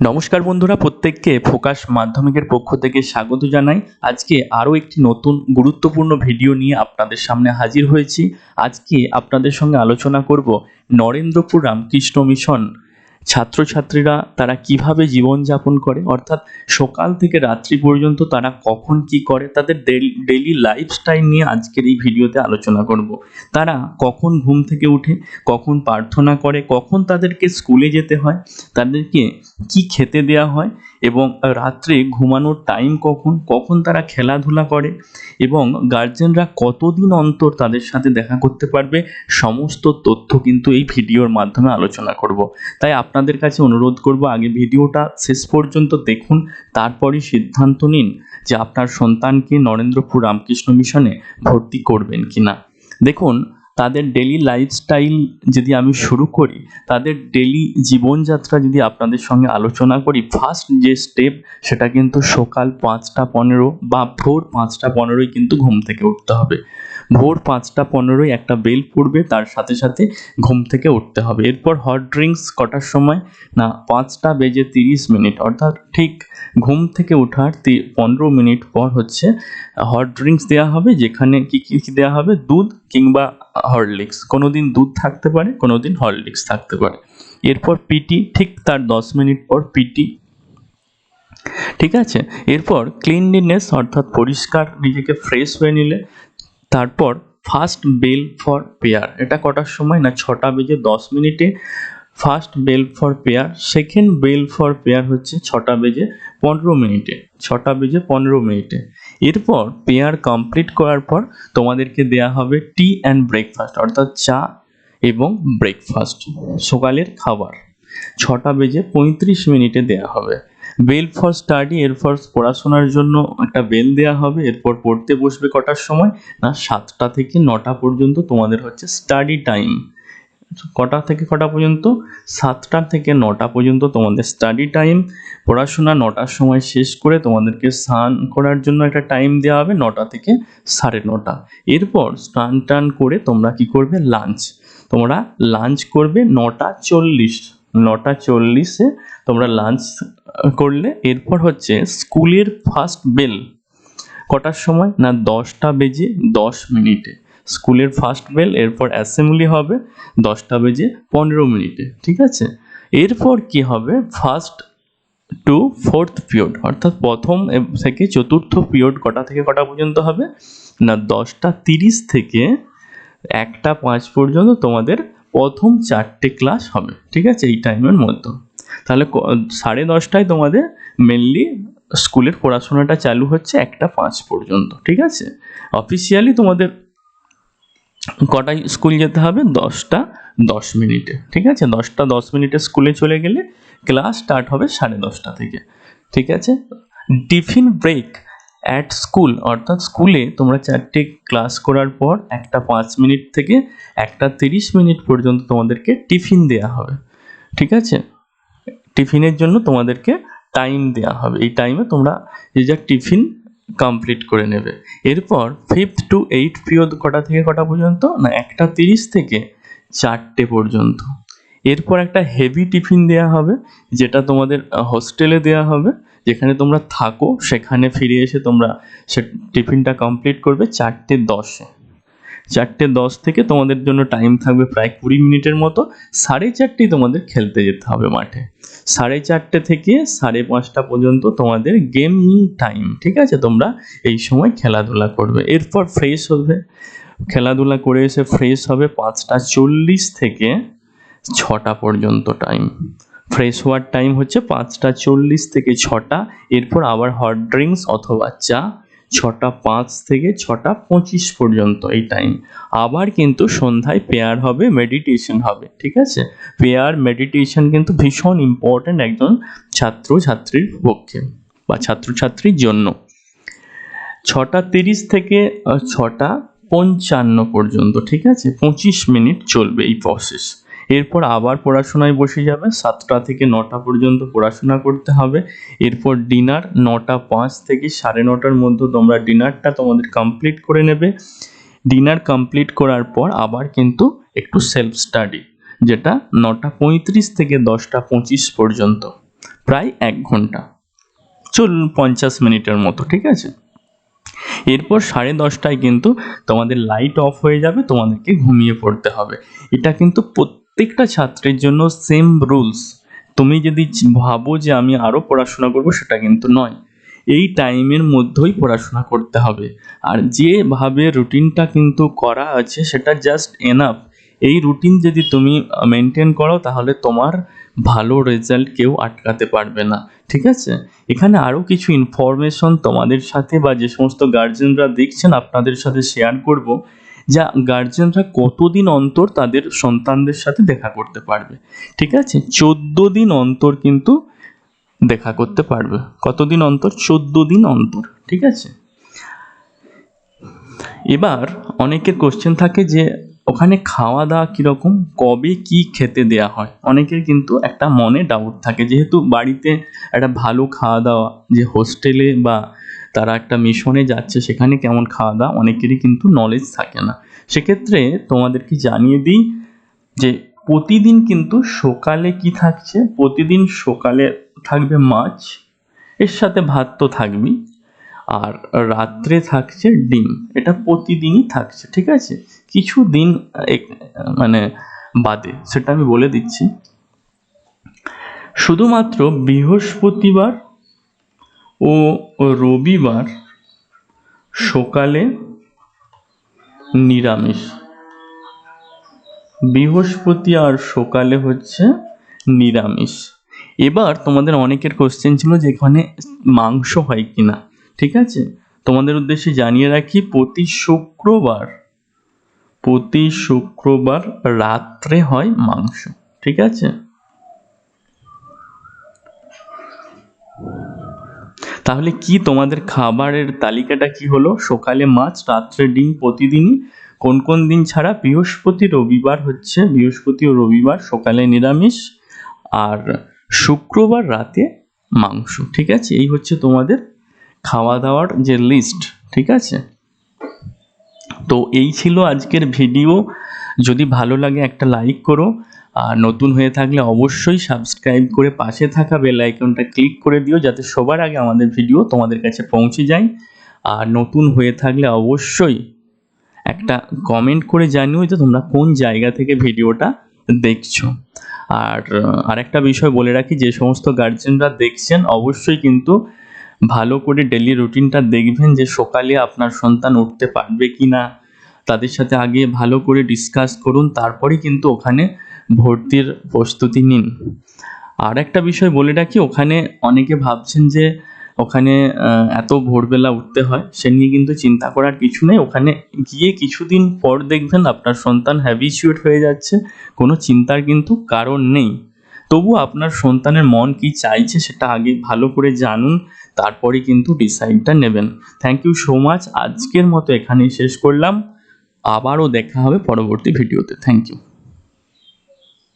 নমস্কার বন্ধুরা, প্রত্যেককে ফোকাস মাধ্যমিকের পক্ষ থেকে স্বাগত জানাই। আজকে আরও একটি নতুন গুরুত্বপূর্ণ ভিডিও নিয়ে আপনাদের সামনে হাজির হয়েছি। আজকে আপনাদের সঙ্গে আলোচনা করব নরেন্দ্রপুর রামকৃষ্ণ মিশন ছাত্রছাত্রীরা তারা কীভাবে জীবনযাপন করে? অর্থাৎ সকাল থেকে রাত্রি পর্যন্ত তারা কখন কি করে? তাদের ডেইলি লাইফস্টাইল নিয়ে আজকের এই ভিডিওতে আলোচনা করব। তারা কখন ঘুম থেকে উঠে, কখন প্রার্থনা করে, কখন তাদেরকে স্কুলে যেতে হয়, তাদেরকে কি খেতে দেওয়া হয় এবং রাত্রে ঘুমানোর টাইম কখন? কখন তারা খেলাধুলা করে? এবং গার্জেনরা কতদিন অন্তর তাদের সাথে দেখা করতে পারবে? সমস্ত তথ্য কিন্তু এই ভিডিওর মাধ্যমে আলোচনা করব। তাই আপনাদের কাছে অনুরোধ করব, আগে ভিডিওটা শেষ পর্যন্ত দেখুন, তারপরই সিদ্ধান্ত নিন যে আপনার সন্তানকে নরেন্দ্রপুর রামকৃষ্ণ মিশনে ভর্তি করবেন কি না দেখুন তাদের ডেলি লাইফস্টাইল যদি আমি শুরু করি, তাদের ডেলি জীবনযাত্রা যদি আপনাদের সঙ্গে আলোচনা করি ফার্স্ট যে স্টেপ সেটা কিন্তু সকাল পাঁচটা পনেরো বা ভোর পাঁচটা পনেরোই কিন্তু ঘুম থেকে উঠতে হবে। ভোর পাঁচটা পনেরোই একটা বেল পড়বে, তার সাথে সাথে ঘুম থেকে উঠতে হবে। এরপর হট ড্রিঙ্কস কটার সময়? না, পাঁচটা বেজে তিরিশ মিনিট। অর্থাৎ ঠিক ঘুম থেকে ওঠার পনেরো মিনিট পর হচ্ছে হট ড্রিঙ্কস দেওয়া হবে, যেখানে কী কী দেওয়া হবে? দুধ কিংবা হরলিক্স কোনো দিন দুধ থাকতে পারে কোনো দিন হরলিক্স থাকতে পারে। এরপর পিটি, ঠিক তার দশ মিনিট পর পিটি। ঠিক আছে? এরপর ক্লিনলিনেস অর্থাৎ পরিষ্কার, নিজেকে ফ্রেশ হয়ে নিলে। তারপর ফার্স্ট বেল ফর পেয়ার এটা কটার সময়? না, ছটা বেজে দশ মিনিটে। First bell for prayer second bell for prayer হচ্ছে ছটা বেজে পনেরো মিনিটে। ছটা বেজে পনেরো মিনিটে। এরপর পেয়ার কমপ্লিট করার পর তোমাদেরকে দেয়া হবে টি অ্যান্ড ব্রেকফাস্ট অর্থাৎ চা এবং ব্রেকফাস্ট সকালের খাবার। ছটা বেজে পঁয়ত্রিশ মিনিটে দেয়া হবে। বেল ফর স্টাডি এরপর পড়াশোনার জন্য একটা বেল দেওয়া হবে, এরপর পড়তে বসবে কটার সময়? না, সাতটা থেকে নটা পর্যন্ত তোমাদের হচ্ছে স্টাডি টাইম কটা থেকে কটা পর্যন্ত? সাতটা থেকে নটা পর্যন্ত তোমাদের স্টাডি টাইম পড়াশোনা নটার সময় শেষ করে তোমাদেরকে স্নান করার জন্য একটা টাইম দেওয়া হবে, নটা থেকে সাড়ে নটা। এরপর স্নান টান করে তোমরা কি করবে? লাঞ্চ তোমরা লাঞ্চ করবে নটা চল্লিশ। নটা চল্লিশে তোমরা লাঞ্চ করলে। এরপর হচ্ছে স্কুলের ফার্স্ট বেল কটার সময়? না, দশটা বেজে দশ মিনিটে। স্কুলের ফার্স্ট বেল এরপর অ্যাসেম্বলি হবে দশটা বেজে পনেরো মিনিটে। ঠিক আছে? এরপর কি হবে? ফার্স্ট টু ফোর্থ পিরিয়ড অর্থাৎ প্রথম থেকে চতুর্থ পিরিয়ড কটা থেকে কটা পর্যন্ত হবে? না, দশটা তিরিশ থেকে একটা পাঁচ পর্যন্ত তোমাদের প্রথম চারটে ক্লাস হবে, ঠিক আছে? এই টাইমের মধ্যে। তাহলে সাড়ে দশটায় তোমাদের মেনলি স্কুলের পড়াশোনাটা চালু হচ্ছে একটা পাঁচ পর্যন্ত, ঠিক আছে? অফিসিয়ালি তোমাদের কটায় স্কুল যেতে হবে? দশটা দশ মিনিটে, ঠিক আছে? দশটা দশ মিনিটে স্কুলে চলে গেলে ক্লাস স্টার্ট হবে সাড়ে দশটা থেকে, ঠিক আছে? টিফিন ব্রেক অ্যাট স্কুল অর্থাৎ স্কুলে তোমরা চারটে ক্লাস করার পর একটা পাঁচ মিনিট থেকে একটা তিরিশ মিনিট পর্যন্ত তোমাদেরকে টিফিন দেওয়া হবে। ঠিক আছে? টিফিনের জন্য তোমাদেরকে টাইম দেওয়া হবে। এই টাইমে তোমরা যে যা টিফিন কমপ্লিট করে নেবে। এরপর ফিফথ টু এইট পিরিয়ড কটা থেকে কটা পর্যন্ত? না, একটা তিরিশ থেকে চারটে পর্যন্ত। এরপর একটা হেভি টিফিন দেওয়া হবে, যেটা তোমাদের হোস্টেলে দেওয়া হবে, যেখানে তোমরা থাকো, সেখানে ফিরে এসে তোমরা সে টিফিনটা কমপ্লিট করবে চারটে দশে। চারটে দশ থেকে তোমাদের জন্য টাইম থাকবে প্রায় কুড়ি মিনিটের মতো। সাড়ে চারটেই তোমাদের খেলতে যেতে হবে মাঠে। সাড়ে চারটে থেকে সাড়ে পাঁচটা পর্যন্ত তোমাদের গেমিং টাইম ঠিক আছে? তোমরা এই সময় খেলাধুলা করবে। এরপর ফ্রেশ হবে। খেলাধুলা করে এসে ফ্রেশ হবে পাঁচটা চল্লিশ থেকে ছটা পর্যন্ত টাইম ফ্রেশ হওয়ার টাইম হচ্ছে পাঁচটা চল্লিশ থেকে ছটা। এরপর আবার হট ড্রিঙ্কস অথবা চা ছটা পাঁচ থেকে ছটা পঁচিশ পর্যন্ত এই টাইম আবার কিন্তু সন্ধ্যায় পেয়ার হবে মেডিটেশন হবে, ঠিক আছে? পেয়ার মেডিটেশন কিন্তু ভীষণ ইম্পর্ট্যান্ট একজন ছাত্র, ছাত্রীর পক্ষে বা ছাত্রছাত্রীর জন্য। ছটা তিরিশ থেকে ছটা পঞ্চান্ন পর্যন্ত, ঠিক আছে? পঁচিশ মিনিট চলবে এই প্রসেস এরপর আবার পড়াশোনায় বসে যাবে। সাতটা থেকে নটা পর্যন্ত পড়াশোনা করতে হবে। এরপর ডিনার নটা পাঁচ থেকে সাড়ে নটার মধ্যে তোমরা ডিনারটা তোমাদের কমপ্লিট করে নেবে। ডিনার কমপ্লিট করার পর আবার কিন্তু একটু সেলফ স্টাডি যেটা নটা পঁয়ত্রিশ থেকে দশটা পঁচিশ পর্যন্ত, প্রায় এক ঘণ্টা। চল পঞ্চাশ মিনিটের মতো, ঠিক আছে? এরপর সাড়ে দশটায় কিন্তু তোমাদের লাইট অফ হয়ে যাবে, তোমাদেরকে ঘুমিয়ে পড়তে হবে। এটা কিন্তু প্রত্যেকটা ছাত্রের জন্য সেম রুলস তুমি যদি ভাবো যে আমি আরও পড়াশোনা করব, সেটা কিন্তু নয়। এই টাইমের মধ্যেই পড়াশোনা করতে হবে। আর যেভাবে রুটিনটা কিন্তু করা আছে, সেটা জাস্ট এনাফ এই রুটিন যদি তুমি মেনটেন করো, তাহলে তোমার ভালো রেজাল্ট কেউ আটকাতে পারবে না। ঠিক আছে? এখানে আরও কিছু ইনফরমেশন তোমাদের সাথে বা যে সমস্ত গার্জেনরা দেখছেন, আপনাদের সাথে শেয়ার করব। যা গার্জেনরা কতদিন অন্তর তাদের সন্তানদের সাথে দেখা করতে পারবে, ঠিক আছে? চোদ্দ দিন অন্তর কিন্তু দেখা করতে পারবে। কতদিন অন্তর? চোদ্দ দিন অন্তর, ঠিক আছে? এবার অনেকের কোশ্চেন থাকে যে, ওখানে খাওয়া দাওয়া কীরকম? কবে কি খেতে দেয়া হয়? অনেকের কিন্তু একটা মনে ডাউট থাকে। যেহেতু বাড়িতে একটা ভালো খাওয়া দাওয়া যে হোস্টেলে বা তারা একটা মিশনে যাচ্ছে, সেখানে কেমন খাওয়া দাওয়া, অনেকেরই কিন্তু নলেজ থাকে না। সেক্ষেত্রে তোমাদেরকে জানিয়ে দিই যে প্রতিদিন কিন্তু সকালে কি থাকছে? প্রতিদিন সকালে থাকবে মাছ, এর সাথে ভাত তো থাকবেই। আর রাত্রে থাকছে ডিম, এটা প্রতিদিনই থাকছে, ঠিক আছে? কিছু দিন মানে বাদে, সেটা আমি বলে দিচ্ছি। শুধুমাত্র বৃহস্পতিবার ও রবিবার সকালে নিরামিষ। বৃহস্পতি আর সকালে হচ্ছে নিরামিষ। এবার তোমাদের অনেকের কোশ্চেন ছিল যে এখানে মাংস হয় কিনা, ঠিক আছে? তোমাদের উদ্দেশ্যে জানিয়ে রাখি, প্রতি শুক্রবার প্রতি শুক্রবার রাত্রে হয় মাংস, ঠিক আছে? তাহলে কি তোমাদের খাবারের তালিকাটা কি হলো? সকালে মাছ, রাত্রে ডিম প্রতিদিনই? কোন কোন দিন ছাড়া? বৃহস্পতি, রবিবার হচ্ছে। বৃহস্পতি ও রবিবার সকালে নিরামিষ আর শুক্রবার রাতে মাংস, ঠিক আছে? এই হচ্ছে তোমাদের খাওয়া দাওয়ার যে লিস্ট ঠিক আছে? তো এই ছিল আজকের ভিডিও যদি ভালো লাগে একটা লাইক করো। আর নতুন হয়ে থাকলে অবশ্যই সাবস্ক্রাইব করে পাশে থাকা বেল আইকনটা ক্লিক করে দিও যাতে সবার আগে আমাদের ভিডিও তোমাদের কাছে পৌঁছে যায়। আর নতুন হয়ে থাকলে অবশ্যই একটা কমেন্ট করে জানিও যে তোমরা কোন জায়গা থেকে ভিডিওটা দেখছ। আর আরেকটা বিষয় বলে রাখি, যে সমস্ত গার্জেনরা দেখছেন, অবশ্যই কিন্তু ভালো করে ডেলি রুটিনটা দেখবেন যে সকালে আপনার সন্তান উঠতে পারবে কি না তাদের সাথে আগে ভালো করে ডিসকাস করুন তারপরে কিন্তু ওখানে ভর্তির প্রস্তুতি নিন। আর একটা বিষয় বলে রাখি, ওখানে অনেকে ভাবছেন যে ওখানে এত ভোরবেলা উঠতে হয়, সে নিয়ে কিন্তু চিন্তা করার কিছু নেই। ওখানে গিয়ে কিছুদিন পর দেখবেন আপনার সন্তান হ্যাবিচুয়েট হয়ে যাচ্ছে, কোনো চিন্তার কিন্তু কারণ নেই। তবু আপনার সন্তানের মন কি চাইছে সেটা আগে ভালো করে জানুন, তারপরে কিন্তু ডিসাইডটা নেবেন। থ্যাংক ইউ সো মাচ আজকের মতো এখানেই শেষ করলাম। আবারও দেখা হবে পরবর্তী ভিডিওতে। Thank you